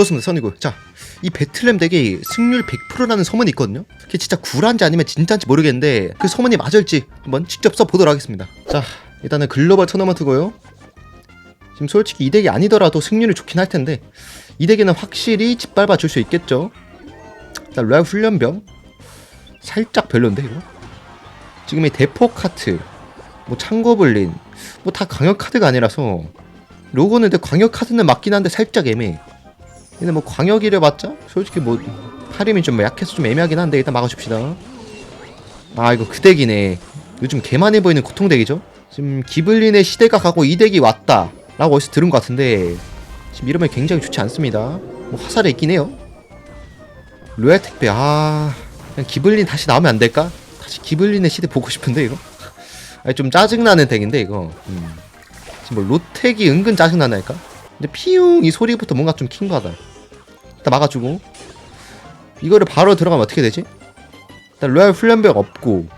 좋습니다. 선이고 자이 배틀램 덱에 승률 100%라는 소문이 있거든요. 그게 진짜 구란지 아니면 진짜인지 모르겠는데 그 소문이 맞을지 한번 직접 써보도록 하겠습니다. 자 일단은 글로벌 토너먼트고요. 지금 솔직히 이 덱이 아니더라도 승률이 좋긴 할 텐데 이 덱에는 확실히 짓밟아 줄 수 있겠죠? 자 로얄 훈련병. 살짝 별론데 이거? 지금 이 대포 카트 뭐 창고블린 뭐 다 강력 카드가 아니라서 로고는 근데 광역 카드는 맞긴 한데 살짝 애매해 근데 뭐 광역이래 봤자 솔직히 뭐 하림이 좀 약해서 좀 애매하긴 한데 일단 막아줍시다. 아 이거 그 덱이네. 요즘 개만해 보이는 고통 덱이죠? 지금 기블린의 시대가 가고 이 덱이 왔다. 라고 어디서 들은 것 같은데 지금 이러면 굉장히 좋지 않습니다. 뭐 화살에 있긴 해요. 로얄 택배 아 그냥 기블린 다시 나오면 안 될까? 다시 기블린의 시대 보고 싶은데 이거? 아니 좀 짜증나는 덱인데 이거. 음. 지금 뭐 로텍이 은근 짜증나나니까? 근데 피웅 이 소리부터 뭔가 좀 킹받아 일단 막아주고. 이거를 바로 들어가면 어떻게 되지? 일단 로얄 훈련병 없고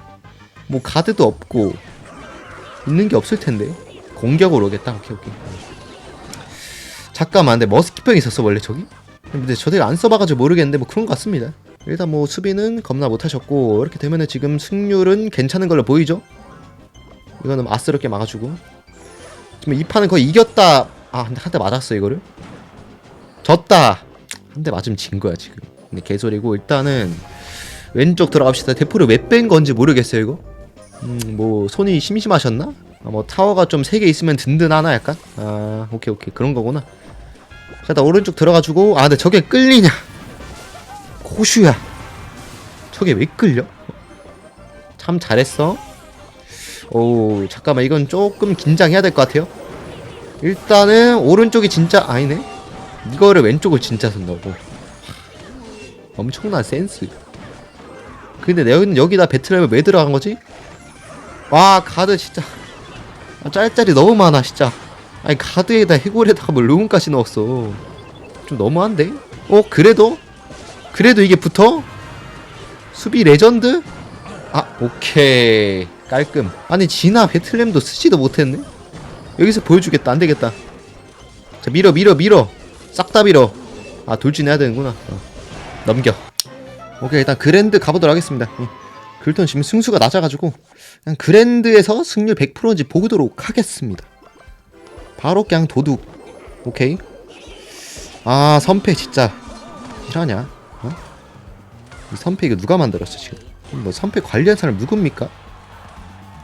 뭐 가드도 없고 있는 게 없을 텐데. 공격으로 오겠다. 오케이 오케이. 잠깐만 근데 머스키병 있었어 원래 저기? 근데 저들 안 써봐가지고 모르겠는데 뭐 그런 것 같습니다. 일단 뭐 수비는 겁나 못하셨고 이렇게 되면은 지금 승률은 괜찮은 걸로 보이죠? 이거는 아스럽게 막아주고. 지금 이 판은 거의 이겼다. 아 근데 한 대 맞았어 이거를? 졌다 한 대 맞으면 진 거야 지금. 근데 개소리고 일단은 왼쪽 들어갑시다. 대포를 왜 뺀 건지 모르겠어요 이거? 음 뭐 손이 심심하셨나? 아, 뭐 타워가 좀 세 개 있으면 든든하나 약간? 아 오케이 오케이. 그런 거구나. 자 일단 오른쪽 들어가주고 아 근데 저게 끌리냐? 고슈야. 저게 왜 끌려? 참 잘했어. 오 잠깐만. 이건 조금 긴장해야 될 것 같아요. 일단은 오른쪽이 진짜 아니네 이거를 왼쪽을 진짜 쓴다고? 엄청난 센스. 근데 여기는 여기다 배틀램을 왜 들어간 거지? 와 가드 진짜. 아, 짤짤이 너무 많아 진짜. 아니 가드에다 해골에다가 뭐 루운까지 넣었어. 좀 너무한데? 어 그래도? 그래도 이게 붙어? 수비 레전드? 아 오케이. 깔끔. 아니 진아 배틀램도 쓰지도 못했네? 여기서 보여주겠다. 안되겠다. 자 밀어 밀어 밀어 싹 다 밀어 아 돌진해야 되는구나. 어. 넘겨. 오케이 일단 그랜드 가보도록 하겠습니다. 예. 글턴 지금 승수가 낮아가지고 그냥 그랜드에서 승률 100%인지 보도록 하겠습니다. 바로 그냥 도둑. 오케이. 아 선패 진짜 실하냐? 어? 이 선패 이거 누가 만들었어 지금? 뭐 선패 관리한 사람 누굽니까?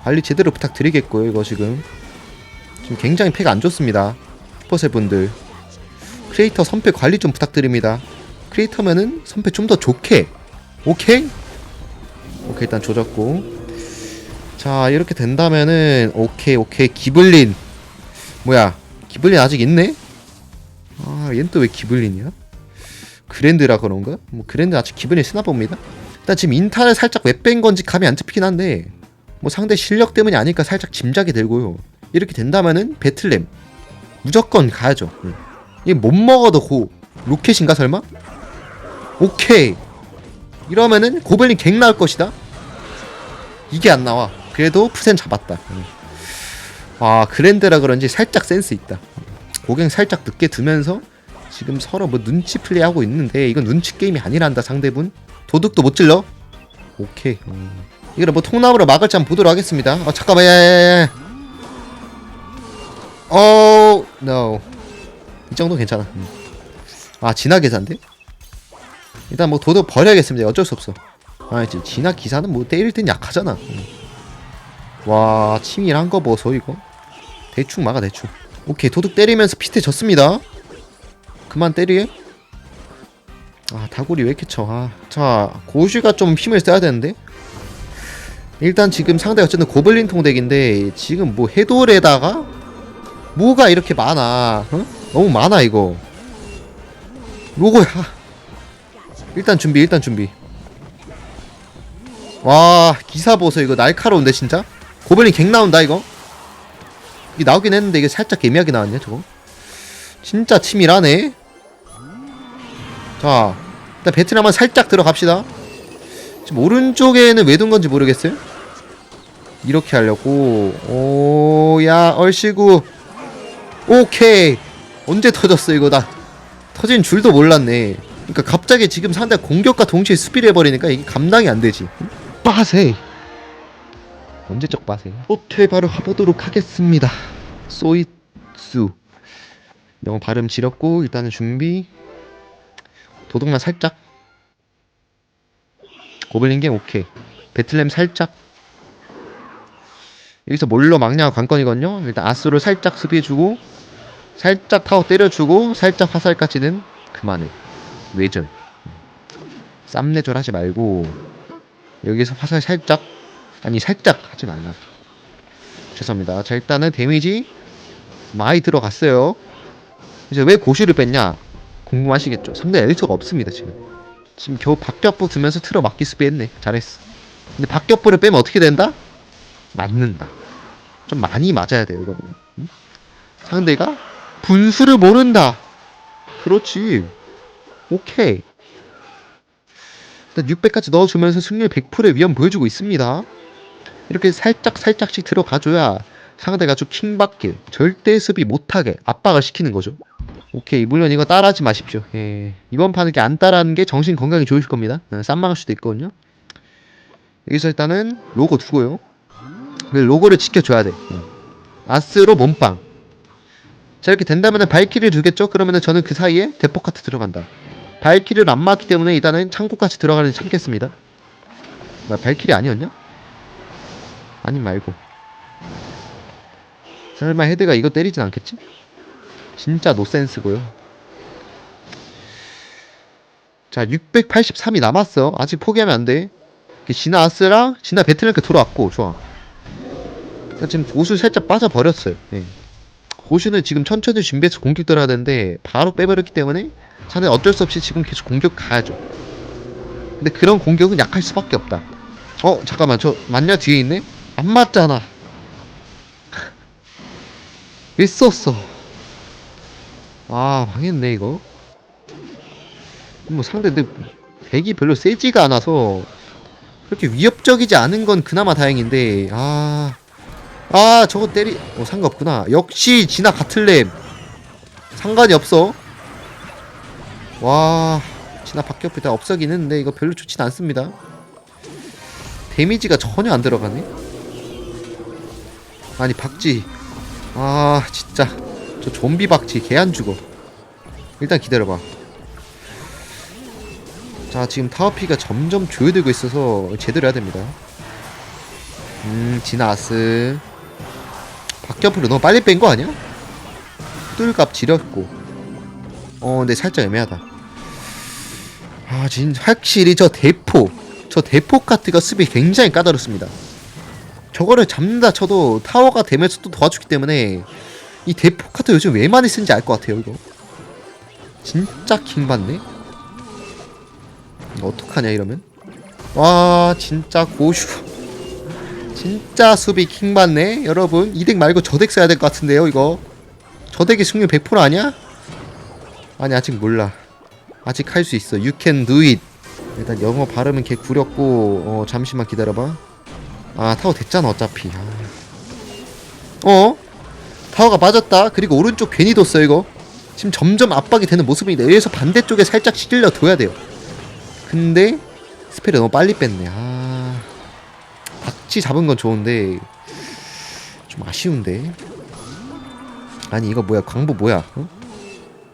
관리 제대로 부탁드리겠고요 이거 지금. 지금 굉장히 패가 안 좋습니다. 슈퍼셀 분들 크리에이터 선패 관리 좀 부탁드립니다. 크리에이터면은 선패 좀 더 좋게. 오케이? 오케이 일단 조졌고. 자 이렇게 된다면은 오케이 오케이. 기블린. 뭐야? 기블린 아직 있네? 아 얘는 또 왜 기블린이야? 그랜드라 그런가? 뭐 그랜드 아직 기블린 쓰나 봅니다. 일단 지금 인타를 살짝 왜 뺀 건지 감이 안 잡히긴 한데 뭐 상대 실력 때문이 아닐까 살짝 짐작이 들고요. 이렇게 된다면은 배틀램. 무조건 가야죠. 응. 이게 못 먹어도 고 로켓인가 설마? 오케이. 이러면은 고블린 갱 나올 것이다. 이게 안 나와. 그래도 푸센 잡았다. 응. 아 그랜드라 그런지 살짝 센스 있다. 고갱 살짝 늦게 두면서 지금 서로 뭐 눈치 플레이하고 있는데 이건 눈치 게임이 아니란다 상대분. 도둑도 못 찔러. 오케이. 음. 이거를 뭐 통나무로 막을지 한번 보도록 하겠습니다. 아 잠깐만. 야야야 어 no 이 정도 괜찮아. 음. 아 진화 계산데? 일단 뭐 도둑 버려야겠습니다. 어쩔 수 없어. 아 이제 진화 기사는 뭐 때릴 땐 약하잖아. 음. 와 치밀한 거 보소 이거. 대충 막아 대충. 오케이 도둑 때리면서 피스트 졌습니다. 그만 때리게. 아 다구리 왜 이렇게 쳐? 아. 자 고슈가 좀 힘을 써야 되는데. 일단 지금 상대가 어쨌든 고블린 통덱인데 지금 뭐 해돌에다가 뭐가 이렇게 많아? 어? 너무 많아 이거. 로고야. 일단 준비 일단 준비. 와 기사 보소. 이거 날카로운데 진짜? 고블린 갱 나온다 이거? 이게 나오긴 했는데 이게 살짝 애매하게 나왔냐 저거. 진짜 치밀하네. 자 일단 배틀 한번 살짝 들어갑시다. 지금 오른쪽에는 왜 둔 건지 모르겠어요? 이렇게 하려고. 오야 얼씨구 오케이 언제 터졌어 이거 나 터진 줄도 몰랐네. 그러니까 갑자기 지금 상대 공격과 동시에 수비를 해버리니까 이게 감당이 안 되지. 빠세. 언제적 빠세? 호텔 바로 가보도록 하겠습니다. 소이수. 영어 발음 지렸고 일단은 준비. 도둑만 살짝. 고블린갱 오케이. 배틀램 살짝. 여기서 뭘로 막냐 관건이거든요. 일단 아수를 살짝 수비해주고 살짝 타워 때려주고 살짝 화살까지는 그만해. 외절. 쌈내절 하지 말고 여기서 화살 살짝 아니 살짝 하지 말라. 죄송합니다. 자 일단은 데미지 많이 들어갔어요. 이제 왜 고시를 뺐냐 궁금하시겠죠. 상대 엘처가 없습니다 지금. 지금 겨우 박격부 두면서 틀어 막기 수비했네. 잘했어. 근데 박격부를 빼면 어떻게 된다? 맞는다. 좀 많이 맞아야 돼요 이거는. 응? 상대가 분수를 모른다. 그렇지. 오케이. 일단 600까지 넣어주면서 승률 100%의 위험 보여주고 있습니다. 이렇게 살짝 살짝씩 들어가줘야 상대가 좀 킹받게 절대 수비 못하게 압박을 시키는 거죠. 오케이 물론 이거 따라하지 마십시오. 예. 이번 판은 안 따라하는 게 정신 건강에 좋으실 겁니다. 어, 쌈망할 수도 있거든요. 여기서 일단은 로고 두고요. 그 로고를 지켜줘야 돼. 음. 아스로 몸빵. 자 이렇게 된다면 은 발키리 두겠죠? 그러면은 저는 그 사이에 대폭 카트 들어간다. 발키리를 안 맞기 때문에 일단은 창고까지 들어가는 참겠습니다. 뭐야 발키리 아니었냐? 아님 말고. 설마 헤드가 이거 때리진 않겠지? 진짜 노센스고요. 자 683이 남았어. 아직 포기하면 안 돼. 진아 아스랑 진아 배틀랭크 들어왔고 좋아. 지금 고수 살짝 빠져버렸어요. 예. 고수는 지금 천천히 준비해서 공격 들어야 되는데 바로 빼버렸기 때문에 자네 어쩔 수 없이 지금 계속 공격 가야죠. 근데 그런 공격은 약할 수밖에 없다. 어 잠깐만 저 만냐 뒤에 있네? 안 맞잖아. 왜 썼어? 아 망했네 이거. 뭐 상대 내 백이 별로 세지가 않아서 그렇게 위협적이지 않은 건 그나마 다행인데 아. 아 저거 때리 어 상관없구나. 역시 진화 같을렘. 상관이 없어. 와 진화 박격부 다 없어긴 했는데 이거 별로 좋진 않습니다. 데미지가 전혀 안 들어가네. 아니 박쥐. 아 진짜. 저 좀비 박쥐 개 안 죽어. 일단 기다려봐. 자 지금 타워피가 점점 조여되고 있어서 제대로 해야 됩니다. 음 지나스 박격프로 너무 빨리 뺀 거 아니야? 뚫값 지렸고. 어 근데 살짝 애매하다. 아 진 확실히 저 대포 저 대포 카트가 수비 굉장히 까다롭습니다. 저거를 잡는다 쳐도 타워가 되면서 또 도와주기 때문에 이 대포 카트 요즘 왜 많이 쓰는지 알 것 같아요 이거. 진짜 킹받네? 어떡하냐 이러면? 와 진짜 고슈 진짜 수비 킹받네. 여러분 이 덱 말고 저 덱 써야 될 것 같은데요 이거. 저 덱이 승률 100% 아니야? 아니 아직 몰라. 아직 할 수 있어. You can do it. 일단 영어 발음은 개 구렸고 어 잠시만 기다려봐. 아 타워 됐잖아 어차피. 아. 어? 타워가 빠졌다? 그리고 오른쪽 괜히 뒀어 이거. 지금 점점 압박이 되는 모습인데 여기서 반대쪽에 살짝 시들려 둬야 돼요. 근데 스펠을 너무 빨리 뺐네. 아 박쥐 잡은 건 좋은데 좀 아쉬운데. 아니 이거 뭐야? 광부 뭐야? 어?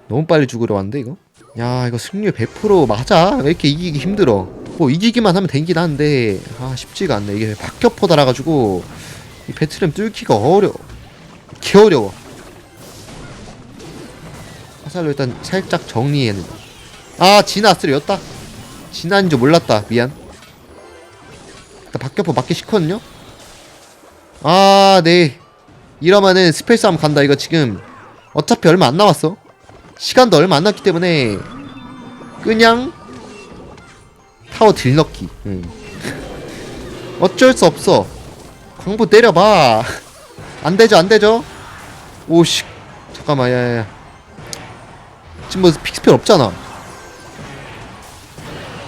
너무 빨리 죽으러 왔는데 이거? 야 이거 승률 100% 맞아? 왜 이렇게 이기기 힘들어? 뭐 이기기만 하면 되긴 하는데 아 쉽지가 않네. 이게 박격포 달아가지고 이 배틀램 뚫기가 어려 개 어려워. 화살로 일단 살짝 정리해 아 진아스리였다. 진아인 줄 몰랐다. 미안 일단 박격포 맞기 싫거든요? 아 네. 이러면은 스펠 싸움 간다 이거 지금. 어차피 얼마 안 남았어. 시간도 얼마 안 남기 때문에 그냥 타워 딜 넣기. 응. 어쩔 수 없어. 광부 때려봐. 안 되죠 안 되죠? 오씨. 잠깐만 야야야. 지금 뭐 픽스펠 없잖아.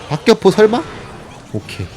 박격포 설마? 오케이